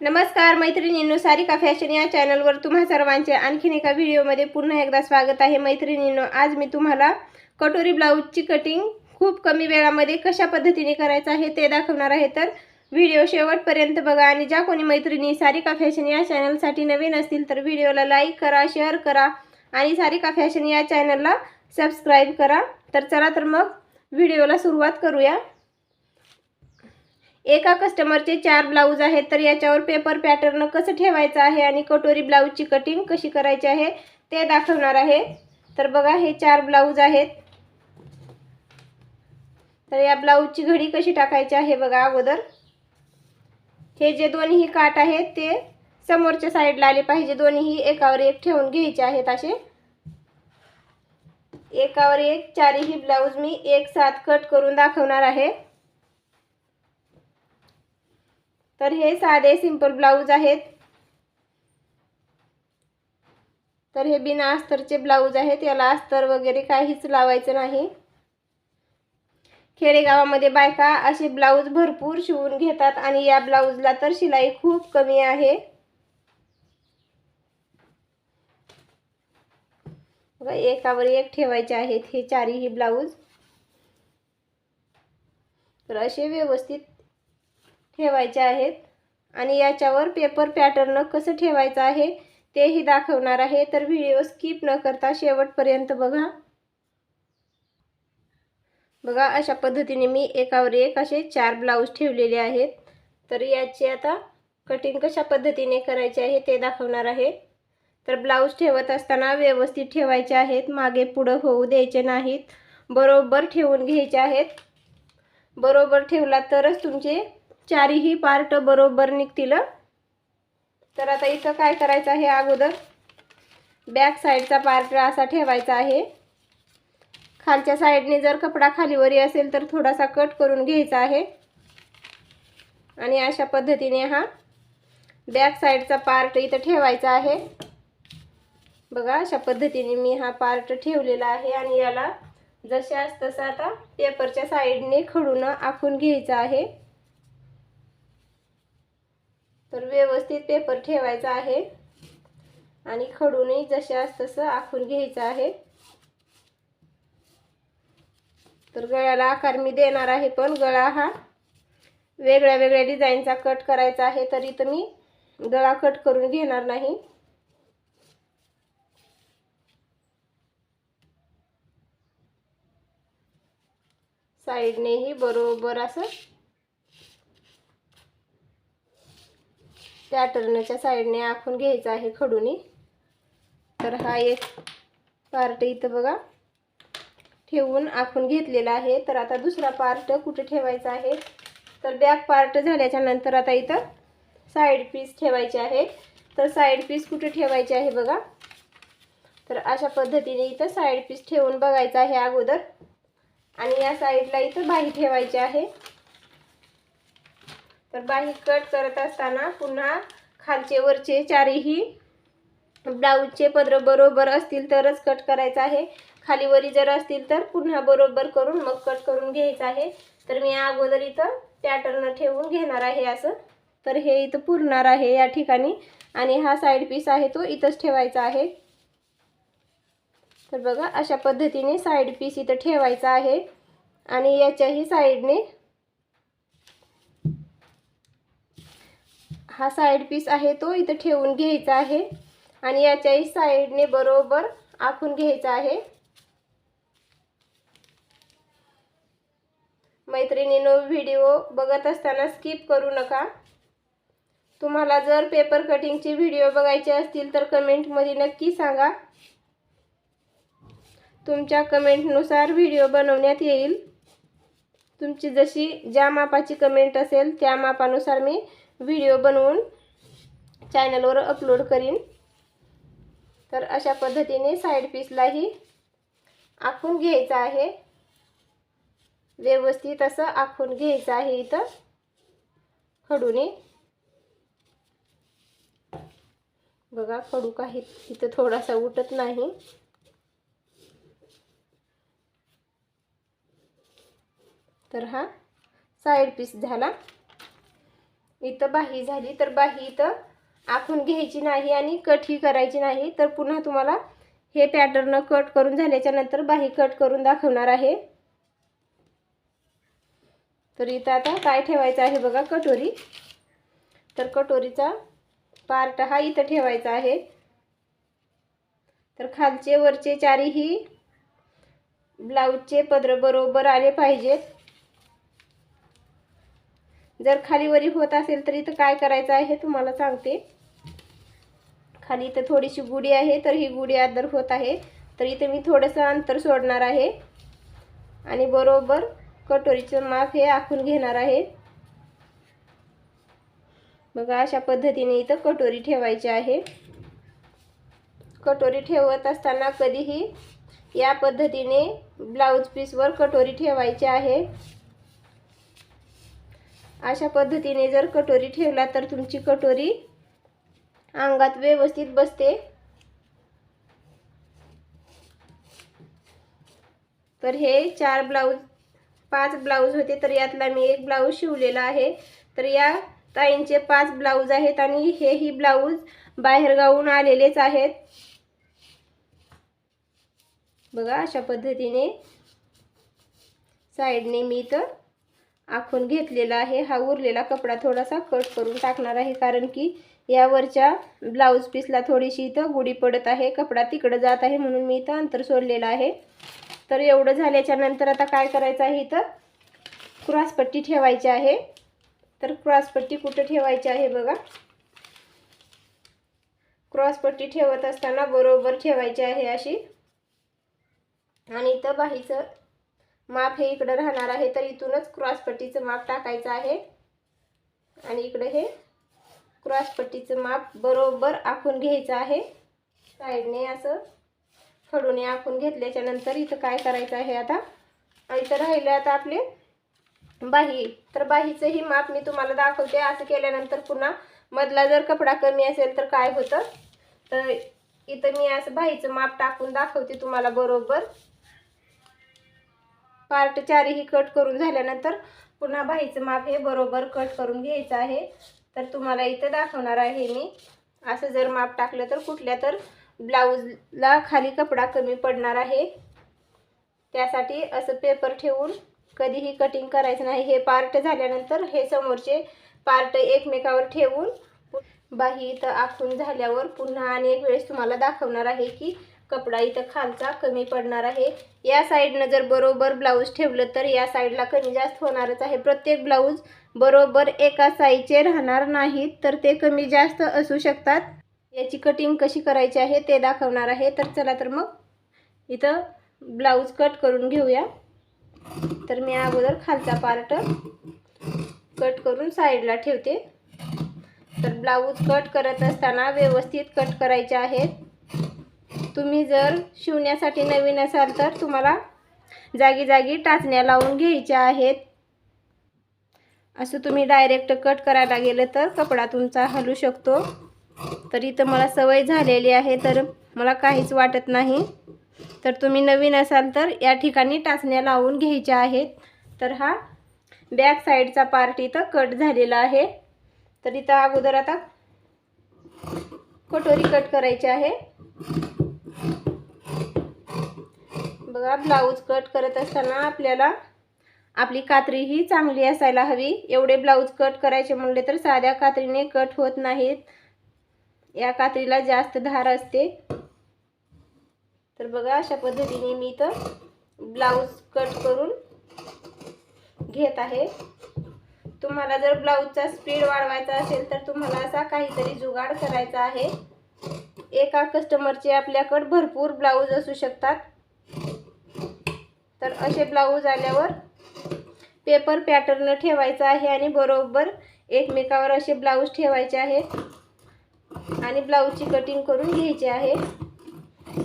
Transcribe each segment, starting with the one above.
नमस्कार मैत्रिणींनो. सारिका फॅशन या चॅनलवर तुम्हा सर्वांचे आणखीन एका व्हिडिओमध्ये पुन्हा एकदा स्वागत आहे. मैत्रिणींनो आज मी तुम्हाला कटोरी ब्लाऊजची कटिंग खूप कमी वेळामध्ये कशा पद्धतीने करायचं आहे ते दाखवणार आहे. तर व्हिडिओ शेवटपर्यंत बघा आणि ज्या कोणी मैत्रिणी सारिका फॅशन या चॅनलसाठी नवीन असतील तर व्हिडिओला लाईक करा शेअर करा आणि सारिका फॅशन या चॅनलला सबस्क्राईब करा. तर चला तर मग व्हिडिओला सुरुवात करूया. एका कस्टमरचे चार ब्लाऊज आहेत तर याच्यावर पेपर पॅटर्न कसं ठेवायचं आहे आणि कटोरी ब्लाऊजची कटिंग कशी करायची आहे ते दाखवणार आहे. तर बघा हे चार ब्लाऊज आहेत. तर या ब्लाऊजची घडी कशी टाकायची आहे बघा अगोदर. हे जे दोन्ही काट आहेत ते समोरच्या साईडला आले पाहिजे. दोन्ही एकावर एक ठेवून घ्यायचे आहेत असे. एकावर एक चारही ब्लाऊज मी एक साथ कट करून दाखवणार आहे. तर हे साधे सिंपल ब्लाऊज आहेत. तर हे बिना अस्तरचे ब्लाऊज आहेत. याला अस्तर वगैरे काहीच लावायचं नाही. खेडेगावामध्ये बायका असे ब्लाऊज भरपूर शिवून घेतात आणि या ब्लाऊजला तर शिलाई खूप कमी आहे. एकावर एक ठेवायचे आहेत. हे चारही ब्लाऊज तर असे व्यवस्थित ठेवायचे आहेत. आणि याच्यावर पेपर पॅटर्न कसं ठेवायचं आहे तेही दाखवणार आहे. तर व्हिडिओ स्किप न करता शेवटपर्यंत बघा. बघा अशा पद्धतीने मी एकावर एक असे चार ब्लाऊज ठेवलेले आहेत. तर याची आता कटिंग कशा पद्धतीने करायचे आहे ते दाखवणार आहे. तर ब्लाऊज ठेवत असताना व्यवस्थित ठेवायचे आहेत. मागे पुढं होऊ द्यायचे नाहीत. बरोबर ठेवून घ्यायचे आहेत. बरोबर ठेवला तरच तुमचे चारही पार्ट बरोबर निघतील. तर आता इथं काय करायचं आहे अगोदर? बॅक साईडचा पार्ट असा ठेवायचा आहे. खालच्या साईडने जर कपडा खालीवरी असेल तर थोडासा कट करून घ्यायचा आहे. आणि अशा पद्धतीने हा बॅक साईडचा पार्ट इथं ठेवायचा आहे. बघा अशा पद्धतीने मी हा पार्ट ठेवलेला आहे आणि याला जशाच तसं आता पेपरच्या साईडने खडून आखून घ्यायचं आहे. तर व्यवस्थित पेपर ठेवायचा आहे. आणि खडूनही जशास तसं आखून घ्यायचं आहे. तर गळ्याला आकार मी देणार आहे पण गळा हा वेगळ्या वेगळ्या डिझाईनचा कट करायचा आहे तरी तर मी गळा कट करून घेणार नाही. साईडनेही बरोबर असं पॅटर्नच्या साईडने आखून घ्यायचा आहे खडूनी. तर हा एक पार्ट इथं बघा. ठेवून आखून घेतलेला आहे. तर आता दुसरा पार्ट कुठे ठेवायचा आहे? तर बॅक पार्ट झाल्याच्यानंतर आता इथं साईड पीस ठेवायचे आहे. तर साईड पीस कुठे ठेवायचे आहे बघा? तर अशा पद्धतीने इथं साईड पीस ठेवून बघायचं आहे अगोदर. आणि या साईडला इथं बाही ठेवायची आहे. तर बाही कट करत असताना पुन्हा खालचे वरचे चारही ब्लाऊजचे पदर बरोबर असतील तरच कट करायचं आहे. खालीवरी जर असतील तर पुन्हा बरोबर करून मग कट करून घ्यायचं आहे. तर मी अगोदर इथं पॅटर्न ठेवून घेणार आहे असं. तर हे इथं पुरणार आहे या ठिकाणी. आणि हा साईड पीस आहे तो इथंच ठेवायचा आहे. तर बघा अशा पद्धतीने साईड पीस इथं ठेवायचा आहे. आणि याच्याही साईडने हा साईड पीस आहे तो इथं ठेवून घ्यायचा आहे. आणि याच्याही साईडने बरोबर आखून घ्यायचा आहे. मैत्रिणीनो व्हिडिओ बघत असताना स्किप करू नका. तुम्हाला जर पेपर कटिंगचे व्हिडिओ बघायचे असतील तर कमेंटमध्ये नक्की सांगा. तुमच्या कमेंटनुसार व्हिडिओ बनवण्यात येईल. तुमची जशी ज्या मापाची कमेंट असेल त्या मापानुसार मी व्हिडिओ बनवून चॅनलवर अपलोड करीन. तर अशा पद्धतीने साईड पीसलाही आखून घ्यायचं आहे. व्यवस्थित असं आखून घ्यायचं आहे इथं. खडूने. बघा खडू काही इथं थोडासा उठत नाही. तर हा साईड पीस झाला. इथं बाही झाली तर बाही इथं आखून घ्यायची नाही आणि कटही करायची नाही. तर पुन्हा तुम्हाला हे पॅटर्न कट करून झाल्याच्यानंतर बाही कट करून दाखवणार आहे. तर इथं आता काय ठेवायचं आहे बघा कटोरी. तर कटोरीचा पार्ट हा इथं ठेवायचा आहे. तर खालचे वरचे चारीही ब्लाऊजचे पदर बरोबर आले पाहिजेत. जर खालीवरी होत असेल तर इथं काय करायचं आहे तुम्हाला सांगते. खाली इथं थोडीशी गुढी आहे तर ही गुढी आदर होत आहे. तर इथे मी थोडंसं अंतर सोडणार आहे. आणि बरोबर कटोरीचं माप हे आखून घेणार आहे. बघा अशा पद्धतीने इथं कटोरी ठेवायची आहे. कटोरी ठेवत असताना कधीही या पद्धतीने ब्लाऊज पीसवर कटोरी ठेवायची आहे. अशा पद्धतीने जर कटोरी ठेवला तर तुमची कटोरी अंगात व्यवस्थित बसते. तर हे चार ब्लाऊज पाच ब्लाऊज होते तर यातला मी एक ब्लाऊज शिवलेला आहे. तर या ताईंचे पाच ब्लाऊज आहेत आणि हेही ब्लाऊज बाहेरगावून आलेलेच आहेत. बघा अशा पद्धतीने साईडने मी तर आखून घेतलेला आहे. हा उरलेला कपडा थोडासा कट करून टाकणार आहे कारण की यावरच्या ब्लाऊज पीसला थोडीशी इथं गुढी पडत आहे. कपडा तिकडं जात आहे म्हणून मी इथं अंतर सोडलेलं आहे. तर एवढं झाल्याच्यानंतर आता काय करायचं आहे इथं? क्रॉसपट्टी ठेवायची आहे. तर क्रॉसपट्टी कुठं ठेवायची आहे बघा. क्रॉसपट्टी ठेवत असताना बरोबर ठेवायची आहे अशी. आणि इथं बाहीचं माप हे इकडं राहणार आहे तर इथूनच क्रॉसपट्टीचं माप टाकायचं आहे. आणि इकडे हे क्रॉसपट्टीचं माप बरोबर आखून घ्यायचं आहे. साईडने असं खडूने आखून घेतल्याच्या नंतर इथं काय करायचं आहे आता? इथं राहिले आता आपले बाही. तर बाहीचंही माप मी तुम्हाला दाखवते. असं केल्यानंतर पुन्हा मधला जर कपडा कमी असेल तर काय होतं? तर इथं मी असं बाहीचं माप टाकून दाखवते तुम्हाला बरोबर. पार्ट चारही कट करून झाल्यानंतर पुन्हा बाहीचं माप हे बरोबर कट करून घ्यायचं आहे. तर तुम्हाला इथं दाखवणार आहे मी. असं जर माप टाकलं तर कुठल्या तर ब्लाऊजला खाली कपडा कमी पडणार आहे. त्यासाठी असं पेपर ठेवून कधीही कटिंग करायचं नाही. हे पार्ट झाल्यानंतर हे समोरचे पार्ट एकमेकावर ठेवून बाही इथं आखून झाल्यावर पुन्हा आणि एक वेळेस तुम्हाला दाखवणार आहे की कपडा इथं खालचा कमी पडणार आहे. या साईडनं जर बरोबर ब्लाऊज ठेवलं तर या साईडला कमी जास्त होणारच आहे. प्रत्येक ब्लाऊज बरोबर एका साईजचे राहणार नाहीत तर ते कमी जास्त असू शकतात. याची कटिंग कशी करायची आहे ते दाखवणार आहे. तर चला तर मग इथं ब्लाऊज कट करून घेऊया. तर मी अगोदर खालचा पार्ट कट करून साईडला ठेवते. तर ब्लाऊज कट करत असताना व्यवस्थित कट करायचे आहेत. तुम्ही जर शिवण्यासाठी नवीन असाल तर तुम्हाला जागी जागी टाचण्या लावून घ्यायच्या आहेत. असं तुम्ही डायरेक्ट कट करायला गेलं तर कपडा तुमचा हलू शकतो. तर इथं मला सवय झालेली आहे तर मला काहीच वाटत नाही. तर तुम्ही नवीन असाल तर या ठिकाणी टाचण्या लावून घ्यायच्या आहेत. तर हा बॅक साईडचा पार्ट इथं कट झालेला आहे. तर इथं अगोदर आता कटोरी कट करायची आहे. बघा ब्लाऊज कट करत असताना आपल्याला आपली कात्री ही चांगली असायला हवी. एवढे ब्लाऊज कट करायचे म्हणले तर साध्या कात्रीने कट होत नाहीत. या कात्रीला जास्त धार असते. तर बघा अशा पद्धतीने मी तर ब्लाऊज कट करून घेत आहे. तुम्हाला जर ब्लाऊजचा स्पीड वाढवायचा असेल तर तुम्हाला असा काहीतरी जुगाड करायचा आहे. एका कस्टमरचे आपल्याकडं भरपूर ब्लाऊज असू शकतात. तर असे ब्लाऊज आल्यावर पेपर पॅटर्न ठेवायचा आहे आणि बरोबर एकमेकावर असे ब्लाऊज ठेवायचे आहेत. आणि ब्लाऊजची कटिंग करून घ्यायची आहे.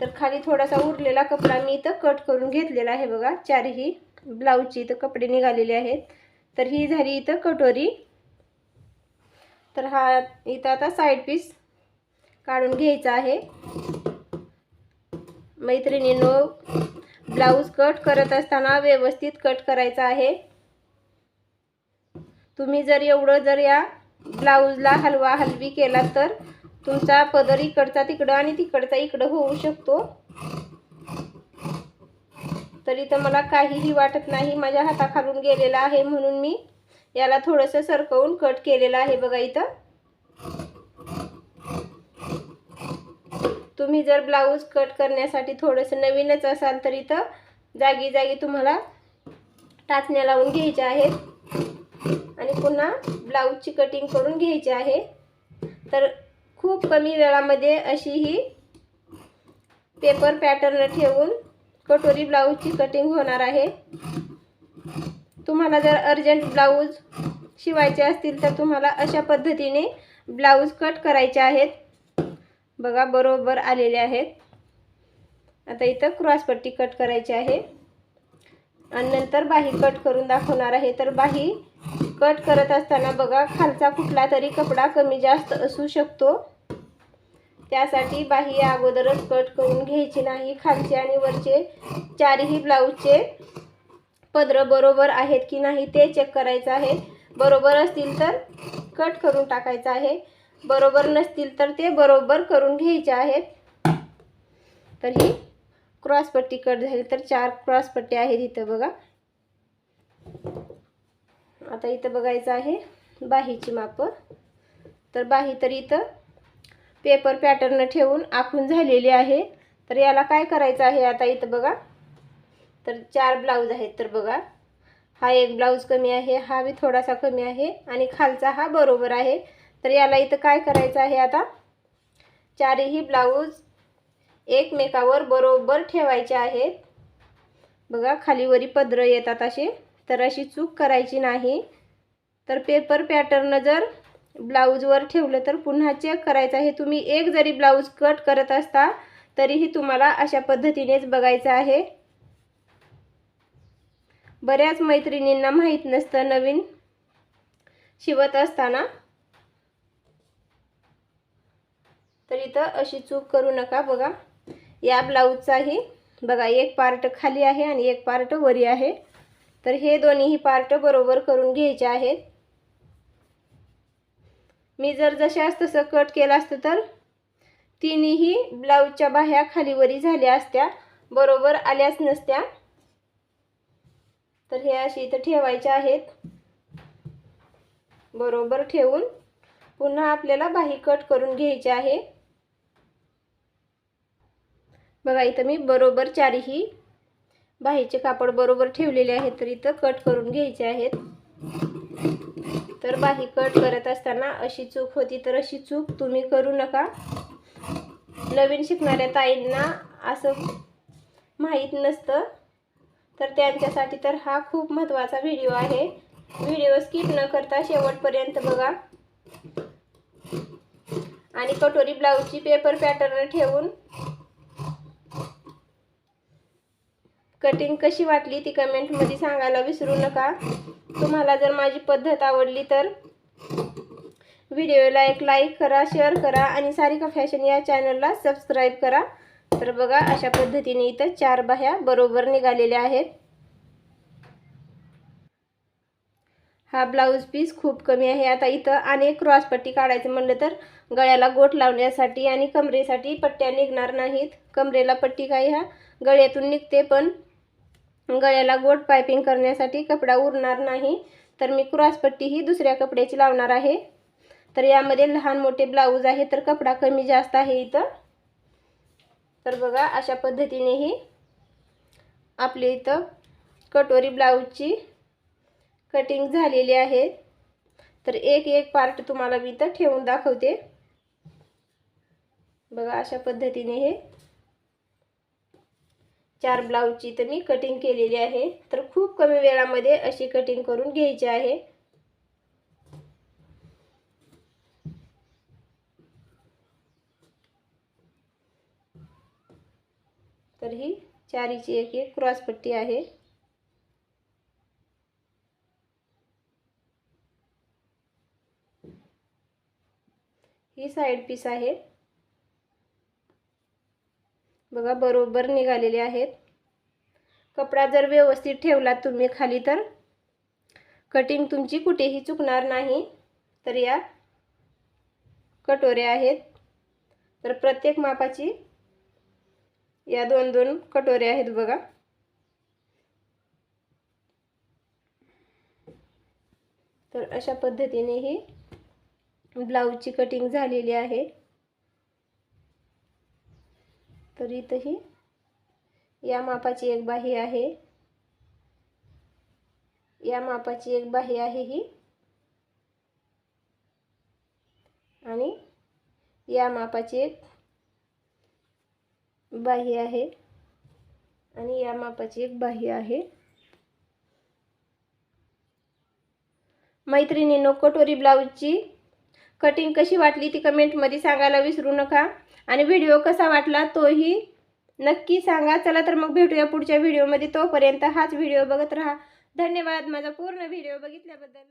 तर खाली थोडासा उरलेला कपडा मी इथं कट करून घेतलेला आहे बघा. चारही ब्लाऊजची इथं कपडे निघालेले आहेत. तर ही झाली इथं कटोरी. तर हा इथं आता साईड पीस काढून घ्यायचा आहे. मैत्रिणींनो ब्लाऊज कट करत असताना व्यवस्थित कट करायचा आहे. तुम्ही जर एवढं जर या ब्लाऊजला हलवा हलवी केला तर तुमचा पदर इकडचा तिकडं आणि तिकडचा इकडं होऊ शकतो. तरी तर मला काहीही वाटत नाही माझ्या हाताखालून गेलेला आहे म्हणून मी याला थोडंसं सरकवून कट केलेलं आहे बघा इथं. तुम्ही जर ब्लाऊज कट करण्यासाठी थोडंसं नवीनच असाल तर इथं जागी जागी तुम्हाला टाचण्या लावून घ्यायच्या आहेत. आणि पुन्हा ब्लाऊजची कटिंग करून घ्यायची आहे. तर खूप कमी वेळामध्ये अशी ही पेपर पॅटर्न ठेवून कटोरी ब्लाऊजची कटिंग होणार आहे. तुम्हाला जर अर्जंट ब्लाऊज शिवायचे असतील तर तुम्हाला अशा पद्धतीने ब्लाऊज कट करायचे आहेत. बघा बरोबर आलेले आहेत. आता इथं क्रॉसपट्टी कट करायची आहे. आणि नंतर बाही कट करून दाखवणार आहे. तर बाही कट करत असताना बघा खालचा कुठला तरी कपडा कमी जास्त असू शकतो. त्यासाठी बाही अगोदरच कट करून घ्यायची नाही. खालचे आणि वरचे चारही ब्लाऊजचे पदरं बरोबर आहेत की नाही ते चेक करायचं आहे. बरोबर असतील तर कट करून टाकायचं आहे. बरोबर नसतील तर ते बरोबर करून घ्यायचे आहेत. तर ही क्रॉसपट्टी कट झाली तर चार क्रॉसपट्टी आहेत इथं बघा. आता इथं बघायचं आहे बाहीची माप. तर बाही तर इथं पेपर पॅटर्न ठेवून आखून झालेली आहे. तर याला काय करायचं आहे आता इथं बघा. तर चार ब्लाऊज आहेत तर बघा. हा एक ब्लाऊज कमी आहे हा बी थोडासा कमी आहे आणि खालचा हा बरोबर आहे. तर याला इथं काय करायचं आहे आता? चारही ब्लाऊज एकमेकावर बरोबर ठेवायचे आहेत. बघा खालीवरी पदरं येतात असे. तर अशी चूक करायची नाही. तर पेपर पॅटर्न जर ब्लाऊजवर ठेवलं तर पुन्हा चेक करायचं आहे. तुम्ही एक जरी ब्लाऊज कट करत असता तरीही तुम्हाला अशा पद्धतीनेच बघायचं आहे. बऱ्याच मैत्रिणींना माहीत नसतं नवीन शिवत असताना. तर इथं अशी चूक करू नका बघा. या ब्लाऊजचाही बघा एक पार्ट खाली आहे आणि एक पार्ट वरी आहे. तर हे दोन्हीही पार्ट बरोबर करून घ्यायचे आहेत. मी जर जशाच तसं कट केलं असतं तर तिन्ही ब्लाऊजच्या बाह्या खालीवरी झाल्या असत्या बरोबर आल्याच नसत्या. तर हे अशी इथं ठेवायच्या आहेत. बरोबर ठेवून पुन्हा आपल्याला बाही कट करून घ्यायचे आहे. बघा इथं मी बरोबर चारही बाहीचे कापड बरोबर ठेवलेले आहेत तर इथं कट करून घ्यायचे आहेत. तर बाही कट करत असताना अशी चूक होती तर अशी चूक तुम्ही करू नका. नवीन शिकणाऱ्या ताईंना असं माहीत नसतं. तर त्यांच्यासाठी तर हा खूप महत्त्वाचा व्हिडिओ आहे. व्हिडिओ स्किप न करता शेवटपर्यंत बघा. आणि कटोरी ब्लाऊजची पेपर पॅटर्न ठेवून कटिंग कशी वाटली ती कमेंटमध्ये सांगायला विसरू नका. तुम्हाला जर माझी पद्धत आवडली तर व्हिडिओला एक लाईक करा शेअर करा आणि सारिका फॅशन या चॅनलला सबस्क्राईब करा. तर बघा अशा पद्धतीने इथं चार बाह्या बरोबर निघालेल्या आहेत. हा ब्लाऊज पीस खूप कमी आहे. आता इथं अनेक क्रॉसपट्टी काढायचं म्हणलं तर गळ्याला गोट लावण्यासाठी आणि कमरेसाठी पट्ट्या निघणार नाहीत. कमरेला पट्टी काही ह्या? गळ्यातून निघते पण गळ्याला गोट पायपिंग करण्यासाठी कपडा उरणार नाही तर मी क्रॉसपट्टी ही दुसऱ्या कपड्याची लावणार आहे. तर यामध्ये लहान मोठे ब्लाऊज आहे तर कपडा कमी जास्त आहे इथं. तर बघा अशा पद्धतीनेही आपल्या इथं कटोरी ब्लाऊजची कटिंग झालेली आहे. तर एक एक पार्ट तुम्हाला मी इथं ठेवून दाखवते. बघा अशा पद्धतीने हे चार ब्लाऊजची तर मी कटिंग केलेली आहे. तर खूप कमी वेळामध्ये अशी कटिंग करून घ्यायची आहे. तर ही चारीची एक एक क्रॉसपट्टी आहे. ही साईड पीस आहे. बघा बरोबर निघालेले आहेत. कपडा जर व्यवस्थित ठेवला तुम्ही खाली तर कटिंग तुमची कुठेही चुकणार नाही. तर या कटोऱ्या आहेत. तर प्रत्येक मापाची या दोन दोन कटोऱ्या आहेत बघा. तर अशा पद्धतीने ही ब्लाऊजची कटिंग झालेली आहे. तर इथंही या मापाची एक बाही आहे. या मापाची एक बाही आहे ही. आणि या मापाची एक बाही आहे. आणि या मापाची एक बाही आहे. मैत्रिणी कटोरी ब्लाऊजची कटिंग कशी वाटली ती कमेंटमध्ये सांगायला विसरू नका. आणि व्हिडिओ कसा वाटला तोही नक्की सांगा. चला तर मग भेटूया पुढच्या व्हिडिओमध्ये तोपर्यंत हाच व्हिडिओ बघत राहा. धन्यवाद. माझा पूर्ण व्हिडिओ बघितल्याबद्दल.